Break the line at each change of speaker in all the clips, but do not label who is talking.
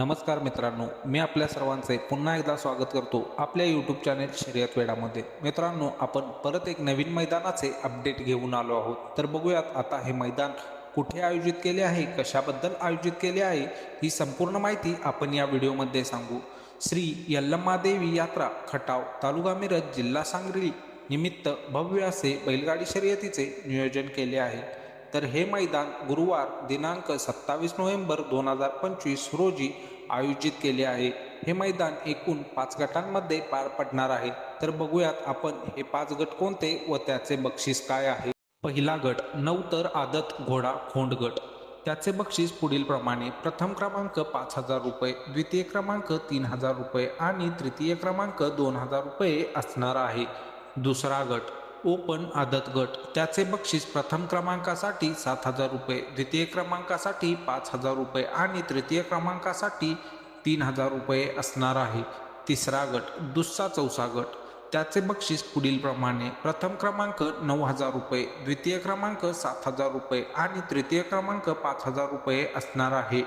नमस्कार मित्रांनो मी आपल्या सर्वांचे पुन्हा एकदा स्वागत करतो आपल्या यूट्यूब चॅनेल शर्यत वेडामध्ये मित्रांनो आपण परत एक नवीन मैदानाचे अपडेट घेऊन आलो आहोत. तर बघूयात आता हे मैदान कुठे आयोजित केले आहे कशाबद्दल आयोजित केले आहे ही संपूर्ण माहिती आपण या व्हिडिओमध्ये सांगू. श्री यल्लम्मादेवी यात्रा खटाव तालुका मिरज जिल्हा सांगली निमित्त भव्य असे बैलगाडी शर्यतीचे नियोजन केले आहे. तर हे मैदान गुरुवार दिनांक सत्तावीस नोव्हेंबर दोन हजार पंचवीस रोजी आयोजित केले आहे. हे मैदान एकूण पाच गटांमध्ये पार पडणार आहे. तर बघूयात आपण हे पाच गट कोणते व त्याचे बक्षीस काय आहे. पहिला गट नऊ तर आदत घोडा खोंड गट. त्याचे बक्षीस पुढील प्रमाणे प्रथम क्रमांक पाच हजार रुपये द्वितीय क्रमांक तीन हजार रुपये आणि तृतीय क्रमांक दोन हजार रुपये असणार आहे. दुसरा गट ओपन आदत गट. त्याचे बक्षीस प्रथम क्रमांकासाठी सात हजार रुपये द्वितीय क्रमांकासाठी पाच हजार रुपये आणि तृतीय क्रमांकासाठी तीन हजार रुपये असणार आहे. तिसरा गट दुसरा चौसा गट. त्याचे बक्षीस पुढील प्रमाणे प्रथम क्रमांक नऊ हजार रुपये द्वितीय क्रमांक सात हजार रुपये आणि तृतीय क्रमांक पाच हजार रुपये असणार आहे.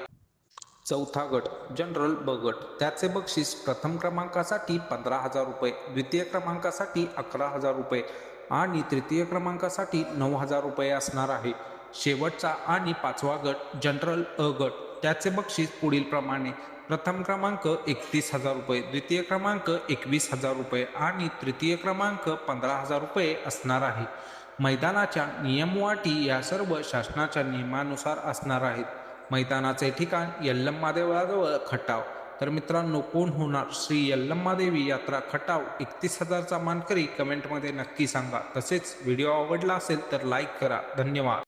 चौथा गट जनरल ब गट. त्याचे बक्षीस प्रथम क्रमांकासाठी पंधरा हजार रुपये द्वितीय क्रमांकासाठी अकरा हजार रुपये आणि तृतीय क्रमांकासाठी नऊ हजार रुपये असणार आहे. शेवटचा आणि पाचवा गट जनरल अ गट. त्याचे बक्षीस पुढील प्रमाणे. प्रथम क्रमांक एकतीस हजार रुपये द्वितीय क्रमांक एकवीस हजार रुपये आणि तृतीय क्रमांक पंधरा हजार रुपये असणार आहे. मैदानाच्या नियमवाटी या सर्व शासनाच्या नियमानुसार असणार आहेत. मैदानाचे ठिकाण यल्लम्मादेवळाजवळ खटाव. तर मित्रांनो कोण होणार? श्री यल्लम्मादेवी यात्रा खटाव एकतीस हजारचा मानकरी कमेंटमध्ये नक्की सांगा. तसेच व्हिडिओ आवडला असेल तर लाईक करा. धन्यवाद.